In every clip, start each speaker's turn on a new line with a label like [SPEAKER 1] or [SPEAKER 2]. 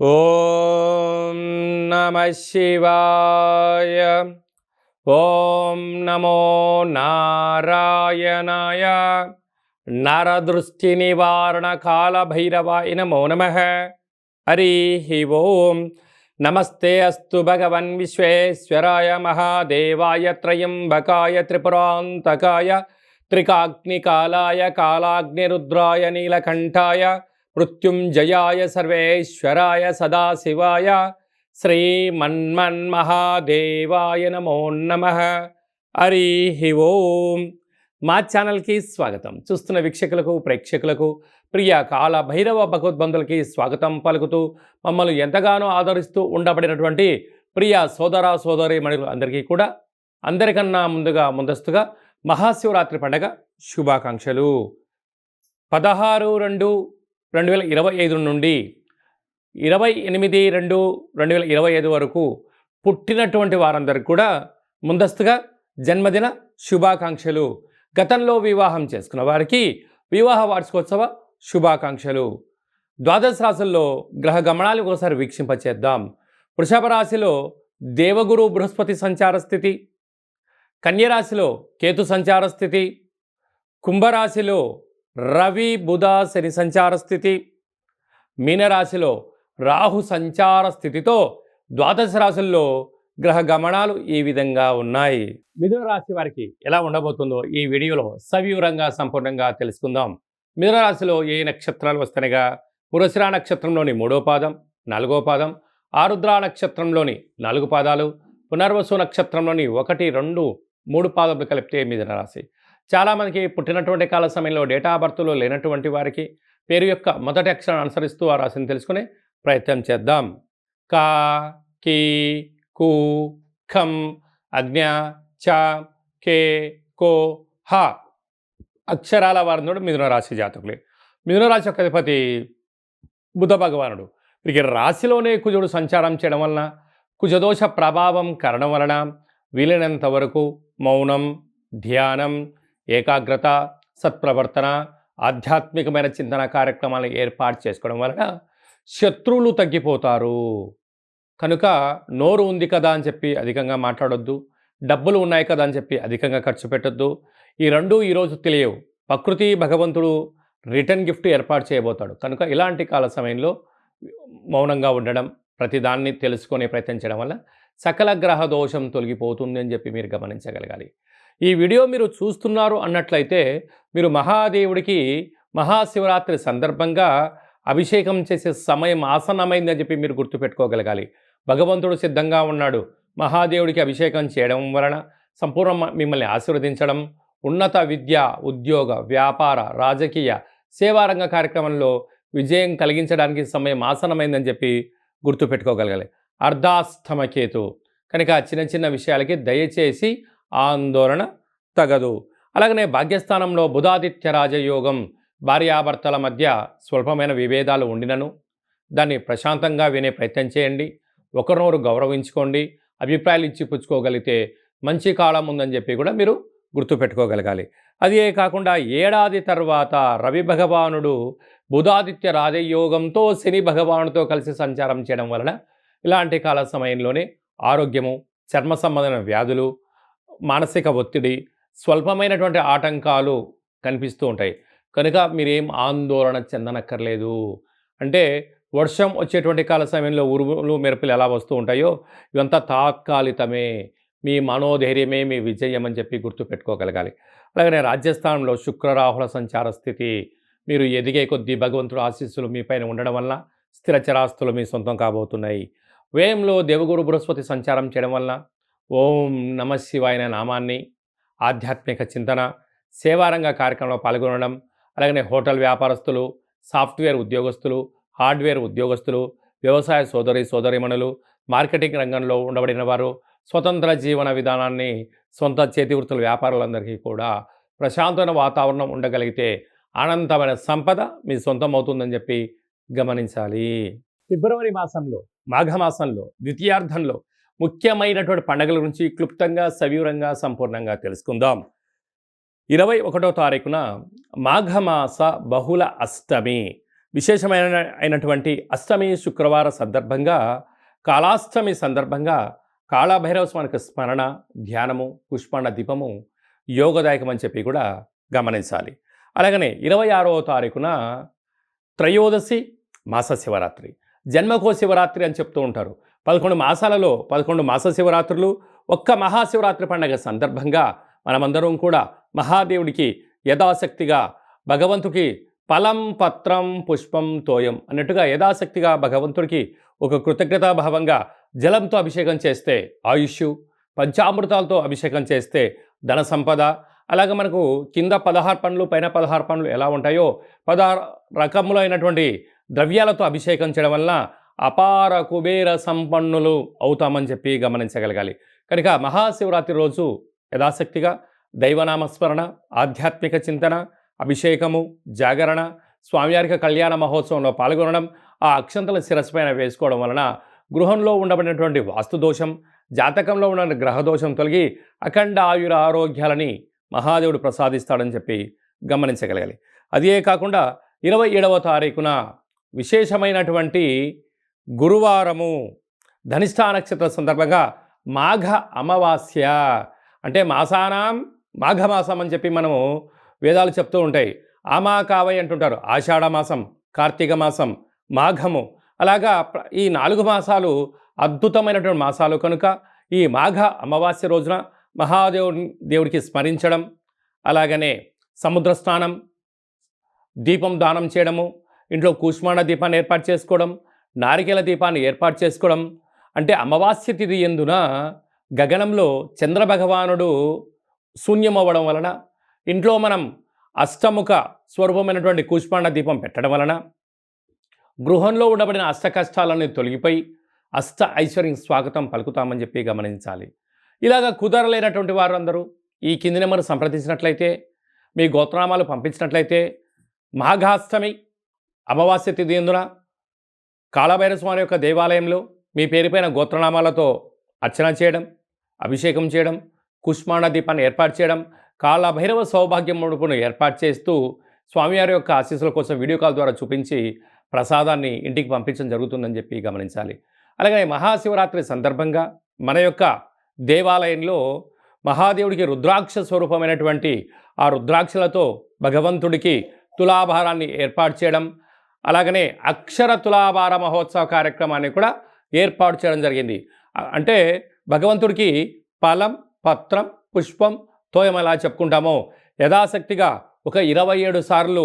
[SPEAKER 1] ఓం నమ శివాయ. ఓం నమో నారాయణాయ. నరదృష్టి నివారణ కాళభైరవాయ నమో నమ. హరి ఓం. నమస్తే అస్తు భగవన్ విశ్వేశ్వరాయ మహాదేవాయ త్రయంబకాయ త్రిపురాంతకాయ త్రికాగ్నికాలాయ కాలాగ్నిరుద్రాయ నీలకంఠాయ మృత్యుంజయాయ సర్వేశ్వరాయ సదాశివాయ శ్రీమన్మన్మహాదేవాయ నమో నమ. హరి ఓం. మా ఛానల్కి స్వాగతం. చూస్తున్న వీక్షకులకు ప్రేక్షకులకు ప్రియ కాల భైరవ భగవద్బంధులకి స్వాగతం పలుకుతూ మమ్మల్ని ఎంతగానో ఆదరిస్తూ ఉండబడినటువంటి ప్రియ సోదర సోదరి మణులు అందరికీ కూడా అందరికన్నా ముందుగా ముందస్తుగా మహాశివరాత్రి పండగ శుభాకాంక్షలు. పదహారు రెండు రెండు వేల ఇరవై ఐదు నుండి ఇరవై ఎనిమిది రెండు రెండు వేల ఇరవై ఐదు వరకు పుట్టినటువంటి వారందరికీ కూడా ముందస్తుగా జన్మదిన శుభాకాంక్షలు. గతంలో వివాహం చేసుకున్న వారికి వివాహ వార్షికోత్సవ శుభాకాంక్షలు. ద్వాదశ రాశుల్లో గ్రహ గమనాలు ఒకసారి వీక్షింపచేద్దాం. వృషభ రాశిలో దేవగురు బృహస్పతి సంచార స్థితి. కన్యరాశిలో కేతు సంచార స్థితి. కుంభరాశిలో రవి బుధ శని సంచార స్థితి. మీనరాశిలో రాహు సంచార స్థితితో ద్వాదశ రాశుల్లో గ్రహ గమనాలు ఈ విధంగా ఉన్నాయి. మిథున రాశి వారికి ఎలా ఉండబోతుందో ఈ వీడియోలో సవివరంగా సంపూర్ణంగా తెలుసుకుందాం. మిథున రాశిలో ఏ నక్షత్రాలు వస్తనగా పురశిరా నక్షత్రంలోని మూడో పాదం నాలుగో పాదం ఆరుద్ర నక్షత్రంలోని నాలుగు పాదాలు పునర్వసు నక్షత్రంలోని ఒకటి రెండు మూడు పాదములు కలిపితే మిథున రాశి. చాలామందికి పుట్టినటువంటి కాల సమయంలో డేటా బర్త్లో లేనటువంటి వారికి పేరు యొక్క మొదటి అక్షరాన్ని అనుసరిస్తూ ఆ రాశిని తెలుసుకునే ప్రయత్నం చేద్దాం. కా కీ కు ఖం అజ్ఞ చ కే కో హ అక్షరాల వారిని మిథున రాశి జాతకులే. మిథున రాశి యొక్క అధిపతి బుధ భగవానుడు. వీరికి రాశిలోనే కుజుడు సంచారం చేయడం వలన కుజదోష ప్రభావం కారణం వలన వీలైనంత వరకు మౌనం ధ్యానం ఏకాగ్రత సత్ప్రవర్తన ఆధ్యాత్మికమైన చింతన కార్యక్రమాలను ఏర్పాటు చేసుకోవడం వలన శత్రువులు తగ్గిపోతారు. కనుక నోరు ఉంది కదా అని చెప్పి అధికంగా మాట్లాడొద్దు. డబ్బులు ఉన్నాయి కదా అని చెప్పి అధికంగా ఖర్చు పెట్టొద్దు. ఈ రెండు ఈరోజు తెలియవు. ప్రకృతి భగవంతుడు రిటర్న్ గిఫ్ట్ ఏర్పాటు చేయబోతాడు. కనుక ఇలాంటి కాల సమయంలో మౌనంగా ఉండడం ప్రతిదాన్ని తెలుసుకునే ప్రయత్నం చేయడం వల్ల సకల గ్రహ దోషం తొలగిపోతుంది అని చెప్పి మీరు గమనించగలగాలి. ఈ వీడియో మీరు చూస్తున్నారు అన్నట్లయితే మీరు మహాదేవుడికి మహాశివరాత్రి సందర్భంగా అభిషేకం చేసే సమయం ఆసన్నమైందని చెప్పి మీరు గుర్తుపెట్టుకోగలగాలి. భగవంతుడు సిద్ధంగా ఉన్నాడు. మహాదేవుడికి అభిషేకం చేయడం వలన సంపూర్ణ మిమ్మల్ని ఆశీర్వదించడం ఉన్నత విద్య ఉద్యోగ వ్యాపార రాజకీయ సేవారంగ కార్యక్రమంలో విజయం కలిగించడానికి సమయం ఆసనమైందని చెప్పి గుర్తుపెట్టుకోగలగాలి. అర్ధాస్తమకేతు కనుక చిన్న చిన్న విషయాలకి దయచేసి ఆందోళన తగదు. అలాగనే భాగ్యస్థానంలో బుధాదిత్య రాజయోగం భార్యాభర్తల మధ్య స్వల్పమైన విభేదాలు ఉండినను. దాన్ని ప్రశాంతంగా వినే ప్రయత్నం చేయండి. ఒకరినొకరు గౌరవించుకోండి. అభిప్రాయాలు ఇచ్చి పుచ్చుకోగలిగితే మంచి కాలం ఉందని చెప్పి కూడా మీరు గుర్తుపెట్టుకోగలగాలి. అదే కాకుండా ఏడాది తర్వాత రవి భగవానుడు బుధాదిత్య రాజయోగంతో శని భగవానుడితో కలిసి సంచారం చేయడం వలన ఇలాంటి కాల సమయంలోనే ఆరోగ్యము చర్మ సంబంధమైన వ్యాధులు మానసిక ఒత్తిడి స్వల్పమైనటువంటి ఆటంకాలు కనిపిస్తూ ఉంటాయి. కనుక మీరేం ఆందోళన చెందనక్కర్లేదు. అంటే వర్షం వచ్చేటువంటి కాల సమయంలో ఉరుములు మెరుపులు ఎలా వస్తూ ఉంటాయో ఇవంతా తాత్కాలికమే. మీ మనోధైర్యమే మీ విజయం అని చెప్పి గుర్తుపెట్టుకోగలగాలి. అలాగనే రాజ్యస్థానంలో శుక్రరాహుల సంచార స్థితి మీరు ఎదిగే కొద్దీ భగవంతుడు ఆశీస్సులు మీ పైన ఉండడం వల్ల స్థిర చరాస్తులు మీ సొంతం కాబోతున్నాయి. వ్యయంలో దేవగురు బృహస్పతి సంచారం చేయడం వలన ఓం నమ శివాయన నామాన్ని ఆధ్యాత్మిక చింతన సేవారంగ కార్యక్రమంలో పాల్గొనడం అలాగనే హోటల్ వ్యాపారస్తులు సాఫ్ట్వేర్ ఉద్యోగస్తులు హార్డ్వేర్ ఉద్యోగస్తులు వ్యవసాయ సోదరి సోదరిమణులు మార్కెటింగ్ రంగంలో ఉండబడిన వారు స్వతంత్ర జీవన విధానాన్ని సొంత చేతివృత్తుల వ్యాపారులందరికీ కూడా ప్రశాంతమైన వాతావరణం ఉండగలిగితే అనంతమైన సంపద మీ సొంతం అవుతుందని చెప్పి గమనించాలి. ఫిబ్రవరి మాసంలో మాఘమాసంలో ద్వితీయార్థంలో ముఖ్యమైనటువంటి పండుగల గురించి క్లుప్తంగా సవివరంగా సంపూర్ణంగా తెలుసుకుందాం. ఇరవై ఒకటో తారీఖున మాఘమాస బహుళ అష్టమి. విశేషమైన అయినటువంటి అష్టమి శుక్రవార సందర్భంగా కాళాష్టమి సందర్భంగా కాళభైరవ స్వామికి స్మరణ ధ్యానము పుష్పాండ దీపము యోగదాయకం అని చెప్పి కూడా గమనించాలి. అలాగనే ఇరవై ఆరవ తారీఖున త్రయోదశి మాస శివరాత్రి. జన్మకో శివరాత్రి అని చెప్తూ ఉంటారు. పదకొండు మాసాలలో పదకొండు మాస శివరాత్రులు ఒక్క మహాశివరాత్రి పండగ సందర్భంగా మనమందరం కూడా మహాదేవుడికి యథాశక్తిగా భగవంతుడికి ఫలం పత్రం పుష్పం తోయం అన్నట్టుగా యథాశక్తిగా భగవంతుడికి ఒక కృతజ్ఞతాభావంగా జలంతో అభిషేకం చేస్తే ఆయుష్ పంచామృతాలతో అభిషేకం చేస్తే ధన సంపద అలాగే మనకు కింద పదహారు పనులు పైన పదహారు పనులు ఎలా ఉంటాయో పదహారు రకములు అయినటువంటి ద్రవ్యాలతో అభిషేకం చేయడం వలన అపార కుబేర సంపన్నులు అవుతామని చెప్పి గమనించగలగాలి. కనుక మహాశివరాత్రి రోజు యథాశక్తిగా దైవనామస్మరణ ఆధ్యాత్మిక చింతన అభిషేకము జాగరణ స్వామివారికి కళ్యాణ మహోత్సవంలో పాల్గొనడం ఆ అక్షంతల శిరస్సు పైన వేసుకోవడం వలన గృహంలో ఉండబడినటువంటి వాస్తుదోషం జాతకంలో ఉన్న గ్రహదోషం తొలగి అఖండ ఆయుర ఆరోగ్యాలని మహాదేవుడు ప్రసాదిస్తాడని చెప్పి గమనించగలగాలి. అదే కాకుండా ఇరవై ఏడవ తారీఖున విశేషమైనటువంటి గురువారము ధనిష్ఠా నక్షత్ర సందర్భంగా మాఘ అమావాస్య. అంటే మాసానాం మాఘమాసం అని చెప్పి మనము వేదాలు చెప్తూ ఉంటాయి. ఆమాకావై అంటుంటారు. ఆషాఢ మాసం కార్తీక మాసం మాఘము. అలాగా ఈ నాలుగు మాసాలు అద్భుతమైనటువంటి మాసాలు కనుక ఈ మాఘ అమావాస్య రోజున మహాదేవుని దేవుడికి స్మరించడం అలాగనే సముద్ర స్నానం దీపం దానం చేయడము ఇంట్లో కూష్మాండ దీపాన్ని ఏర్పాటు చేసుకోవడం నారికేల దీపాన్ని ఏర్పాటు చేసుకోవడం అంటే అమావాస్య తిథి ఎందున గగనంలో చంద్రభగవానుడు శూన్యమవ్వడం వలన ఇంట్లో మనం అష్టముఖ స్వరూపమైనటువంటి కూష్మాండ దీపం పెట్టడం వలన గృహంలో ఉండబడిన అష్ట కష్టాలన్నీ తొలగిపోయి అష్ట ఐశ్వర్యం స్వాగతం పలుకుతామని చెప్పి గమనించాలి. ఇలాగ కుదరలేనటువంటి వారందరూ ఈ కింది నెంబర్ సంప్రదించినట్లయితే మీ గోత్రనామాలు పంపించినట్లయితే మాఘాష్టమి అమావాస్య తిథి ఎందున కాళభైరస్వామి యొక్క దేవాలయంలో మీ పేరుపైన గోత్రనామాలతో అర్చన చేయడం అభిషేకం చేయడం కుష్మాణ దీపాన్ని ఏర్పాటు చేయడం కాళభైరవ సౌభాగ్యం ముడుపును ఏర్పాటు చేస్తూ స్వామివారి యొక్క ఆశీస్సుల కోసం వీడియో కాల్ ద్వారా చూపించి ప్రసాదాన్ని ఇంటికి పంపించడం జరుగుతుందని చెప్పి గమనించాలి. అలాగే మహాశివరాత్రి సందర్భంగా మన యొక్క దేవాలయంలో మహాదేవుడికి రుద్రాక్ష స్వరూపమైనటువంటి ఆ రుద్రాక్షలతో భగవంతుడికి తులాభారాన్ని ఏర్పాటు చేయడం అలాగనే అక్షర తులాభార మహోత్సవ కార్యక్రమాన్ని కూడా ఏర్పాటు చేయడం జరిగింది. అంటే భగవంతుడికి ఫలం పత్రం పుష్పం తోయం ఎలా చెప్పుకుంటామో యథాశక్తిగా ఒక ఇరవై ఏడు సార్లు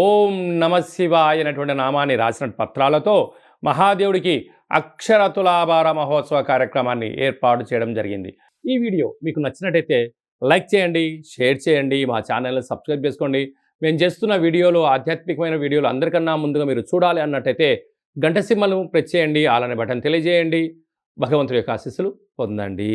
[SPEAKER 1] ఓం నమశివాయ అనేటువంటి నామాన్ని రాసిన పత్రాలతో మహాదేవుడికి అక్షర తులాభార మహోత్సవ కార్యక్రమాన్ని ఏర్పాటు చేయడం జరిగింది. ఈ వీడియో మీకు నచ్చినట్టయితే లైక్ చేయండి షేర్ చేయండి మా ఛానల్ని సబ్స్క్రైబ్ చేసుకోండి. మేము చేస్తున్న వీడియోలు ఆధ్యాత్మికమైన వీడియోలు అందరికన్నా ముందుగా మీరు చూడాలి అన్నట్టయితే గంట సింహలు ప్రెస్ చేయండి అలానే బటన్ తెలియజేయండి. భగవంతుడి యొక్క ఆశీస్సులు పొందండి.